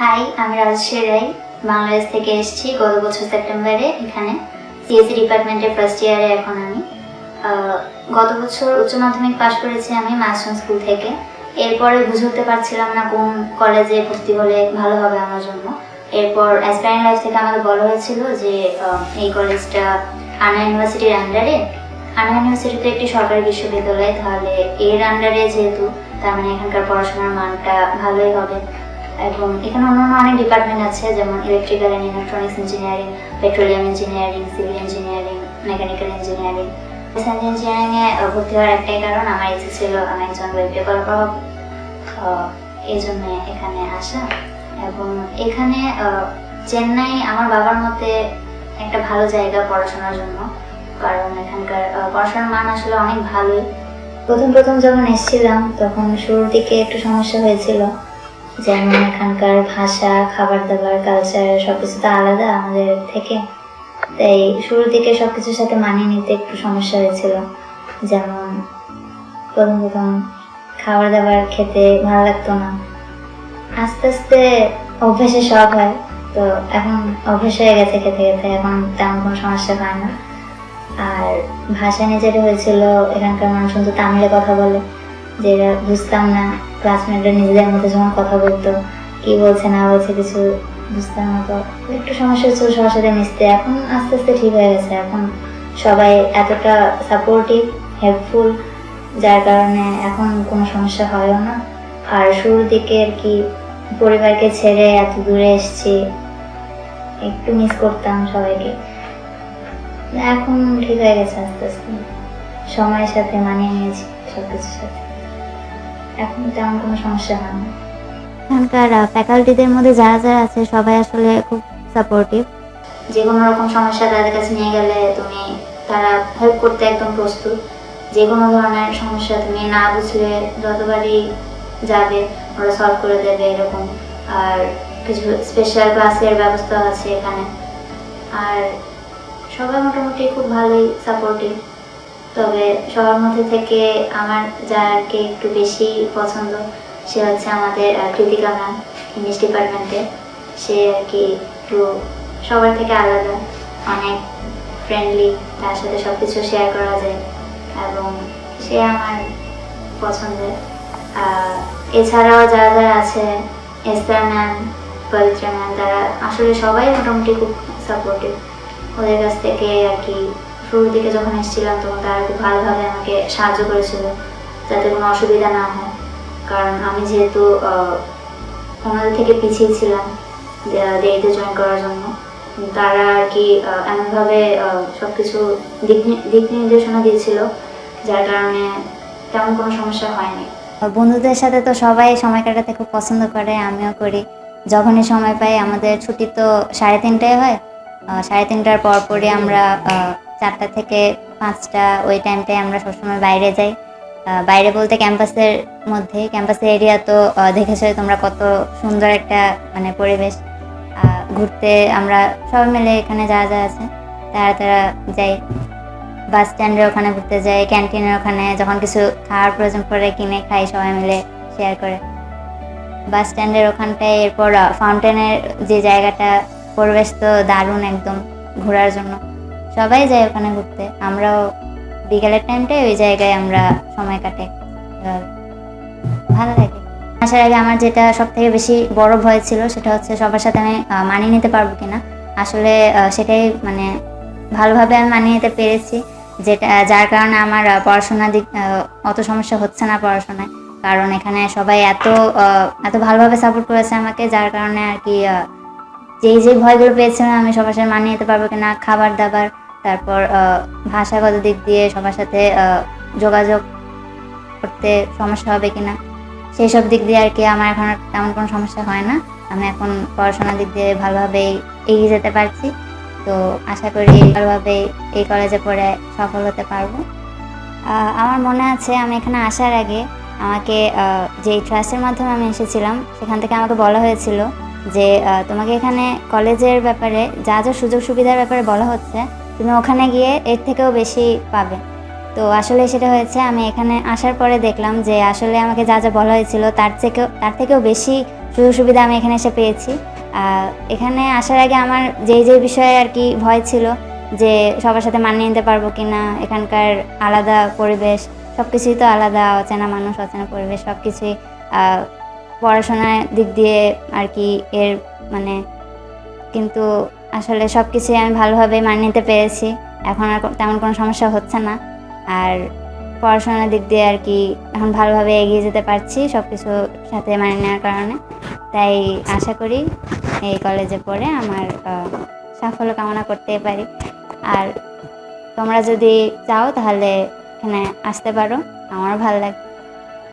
High আমি রাজশ্রী রায় বাংলাদেশ থেকে এসেছি গত বছর সেপ্টেম্বরে এখানে। সিএসসি ডিপার্টমেন্টের ফার্স্ট ইয়ারে এখন আমি। গত বছর উচ্চ মাধ্যমিক পাশ করেছি আমি মাস্টার স্কুল থেকে। এরপরে বুঝে উঠতে পারছিলাম না কোন কলেজে ভর্তি হলে ভালো হবে আমার জন্য। এরপর অ্যাসপায়ারিং লাইফ থেকে আমাকে বলা হয়েছিল যে এই কলেজটা আনা ইউনিভার্সিটির আন্ডারে আনা ইউনিভার্সিটি তো একটি সরকারি বিশ্ববিদ্যালয়, তাহলে এর আন্ডারে যেহেতু, তার মানে এখানকার পড়াশোনার মানটা ভালোই হবে। এবং এখানে অন্যান্য অনেক ডিপার্টমেন্ট আছে, যেমন electrical and electronics engineering petroleum engineering civil engineering mechanical engineering science ইঞ্জিনিয়ারিংয়ে ভর্তি হওয়ার একটাই কারণ, আমার ইচ্ছে ছিল আমি একজন ওয়েব ডেভেলপার হব। এই জন্য এখানে আসা। এবং এখানে চেন্নাই আমার বাবার মতে একটা ভালো জায়গা পড়াশোনার জন্য। কারণ এখানকার পড়াশোনার মান আসলে অনেক ভালোই। প্রথম প্রথম যখন এসেছিলাম, তখন শুরুর দিকে একটু সমস্যা হয়েছিল। যেমন এখানকার ভাষা খাবার দাবার কালচার সবকিছু তো আলাদা আমাদের থেকে। তাই শুরুর দিকে সবকিছুর সাথে মানিয়ে নিতে একটু সমস্যা হয়েছিল। যেমন প্রথম প্রথম খাবার দাবার খেতে ভালো লাগতো না। আস্তে আস্তে অভ্যাসে শখ হয়। তো এখন অভ্যাস হয়ে গেছে খেতে খেতে। এখন তেমন কোনো সমস্যা হয় না। আর ভাষা যেটা হয়েছিল, এখানকার মানুষ কিন্তু তামিলে কথা বলে। যেটা বুঝতাম না ক্লাসমেটরা নিজেদের মধ্যে যখন কথা বলতো, কি বলছে, না বলছে, কিছু বুঝতাম না তো। একটু সমস্যা হচ্ছিল সবার সাথে মিশতে, এখন আস্তে আস্তে ঠিক হয়ে গেছে। এখন সবাই এতটা সাপোর্টিভ হেল্পফুল যার কারণে এখন কোনো সমস্যা হয়ও না। আর শুরুর দিকে আর কি পরিবারকে ছেড়ে এত দূরে এসেছি, একটু মিস করতাম সবাইকে। এখন ঠিক হয়ে গেছে আস্তে আস্তে। সময়ের সাথে মানিয়ে নিয়েছি সব কিছুর সাথে। এখন তেমন কোনো সমস্যা হয় না। এখানকার ফ্যাকাল্টিদের মধ্যে যারা যারা আছে সবাই আসলে খুব সাপোর্টিভ যে কোনো রকম সমস্যা তাদের কাছে নিয়ে গেলে তুমি তারা হেল্প করতে একদম প্রস্তুত। যে কোনো ধরনের সমস্যা তুমি না বুঝলে যতবারই যাবে ওরা সলভ করে দেবে এরকম। আর কিছু স্পেশাল ক্লাসের ব্যবস্থা আছে এখানে। আর সবাই মোটামুটি খুব ভালোই সাপোর্টিভ তবে সবার মধ্যে থেকে আমার যাকে একটু বেশি পছন্দ, সে হচ্ছে আমাদের কৃতিকা ম্যাম, ইংলিশ ডিপার্টমেন্টে। সে আর কি একটু সবার থেকে আলাদা, অনেক ফ্রেন্ডলি তার সাথে সব কিছু শেয়ার করা যায় এবং সে আমার পছন্দের। এছাড়াও যারা যারা আছে এস্তার ম্যাম, পবিত্রা ম্যাম, তারা আসলে সবাই মোটামুটি খুব সাপোর্টিভ ওদের কাছ থেকে আর কি শুরুর দিকে যখন এসেছিলাম, তখন তারা খুব ভালোভাবে আমাকে সাহায্য করেছিল, যাতে কোনো অসুবিধা না হয়। কারণ আমি যেহেতু ওনাদের থেকে পিছিয়ে ছিলাম দেরিতে জয়েন করার জন্য। তারা আর কি এমনভাবে সব কিছু দিক নির্দেশনা দিয়েছিল, যার কারণে তেমন কোনো সমস্যা হয়নি। বন্ধুদের সাথে তো সবাই সময় কাটাতে খুব পছন্দ করে, আমিও করি। যখনই সময় পাই, আমাদের ছুটি তো সাড়ে তিনটায় হয় সাড়ে তিনটার পর পরই আমরা চারটা থেকে পাঁচটা ওই টাইমটায় আমরা সবসময় বাইরে যাই। বাইরে বলতে ক্যাম্পাসের মধ্যে ক্যাম্পাসের এরিয়া তো আহ, দেখেছোই তোমরা কত সুন্দর একটা মানে পরিবেশ। ঘুরতে আমরা সবাই মিলে এখানে যারা যা আছে তারা তারা যাই। বাস স্ট্যান্ডের ওখানে ঘুরতে যাই ক্যান্টিনের ওখানে যখন কিছু খাওয়ার প্রয়োজন পড়ে কিনে খাই সবাই মিলে শেয়ার করে। বাস স্ট্যান্ডের ওখানটায় এরপর ফাউন্টেনের যে জায়গাটা পরিবেশ তো দারুণ একদম ঘোরার জন্য। সবাই যায় ওখানে ঘুরতে। আমরাও বিকেলের টাইমটায় ওই জায়গায় আমরা সময় কাটে। ভালো লাগে। আসার আগে আমার যেটা সব থেকে বেশি বড় ভয় ছিল সেটা হচ্ছে সবার সাথে আমি মানিয়ে নিতে পারব কিনা। আসলে সেটাই মানে ভালোভাবে আমি মানিয়ে নিতে পেরেছি। যেটা যার কারণে আমার আহ, পড়াশোনার দিক অত সমস্যা হচ্ছে না পড়াশোনায়। কারণ এখানে সবাই এত এত ভালোভাবে সাপোর্ট করেছে আমাকে যার কারণে আর কি যেই যে ভয়গুলো পেয়েছিলাম আমি সবার সাথে মানিয়ে নিতে পারব কিনা খাবার দাবার তারপর ভাষাগত দিক দিয়ে সবার সাথে যোগাযোগ করতে সমস্যা হবে কিনা সেই সব দিক দিয়ে আর কি আমার এখন তেমন কোনো সমস্যা হয় না। আমি এখন পড়াশোনার দিক দিয়ে ভালোভাবেই এগিয়ে যেতে পারছি। তো আশা করি ভালোভাবে এই কলেজে পড়ে সফল হতে পারব। আমার মনে আছে আমি এখানে আসার আগে আমাকে যে ট্রাস্টের মাধ্যমে আমি এসেছিলাম, সেখান থেকে আমাকে বলা হয়েছিল যে তোমাকে এখানে কলেজের ব্যাপারে যা যা সুযোগ সুবিধার ব্যাপারে বলা হচ্ছে তুমি ওখানে গিয়ে এর থেকেও বেশি পাবে। তো আসলে সেটা হয়েছে, আমি এখানে আসার পরে দেখলাম যে আসলে আমাকে যা যা বলা হয়েছিল তার থেকেও তার থেকেও বেশি সুযোগ সুবিধা আমি এখানে এসে পেয়েছি। এখানে আসার আগে আমার যেই যেই বিষয়ে আর কি ভয় ছিল যে সবার সাথে মানিয়ে নিতে পারব কি না এখানকার আলাদা পরিবেশ সব কিছুই তো আলাদা, অচেনা মানুষ, অচেনা পরিবেশ সব কিছুই পড়াশোনার দিক দিয়ে আর কি এর মানে কিন্তু আসলে সব কিছুই আমি ভালোভাবে মানিয়ে নিতে পেরেছি। এখন আর তেমন কোনো সমস্যা হচ্ছে না। আর পড়াশোনার দিক দিয়ে আর কি এখন ভালোভাবে এগিয়ে যেতে পারছি সব কিছুর সাথে মানিয়ে নেওয়ার কারণে। তাই আশা করি এই কলেজে পড়ে আমার সাফল্য কামনা করতে পারি। আর তোমরা যদি চাও তাহলে এখানে আসতে পারো। আমারও ভালো লাগবে।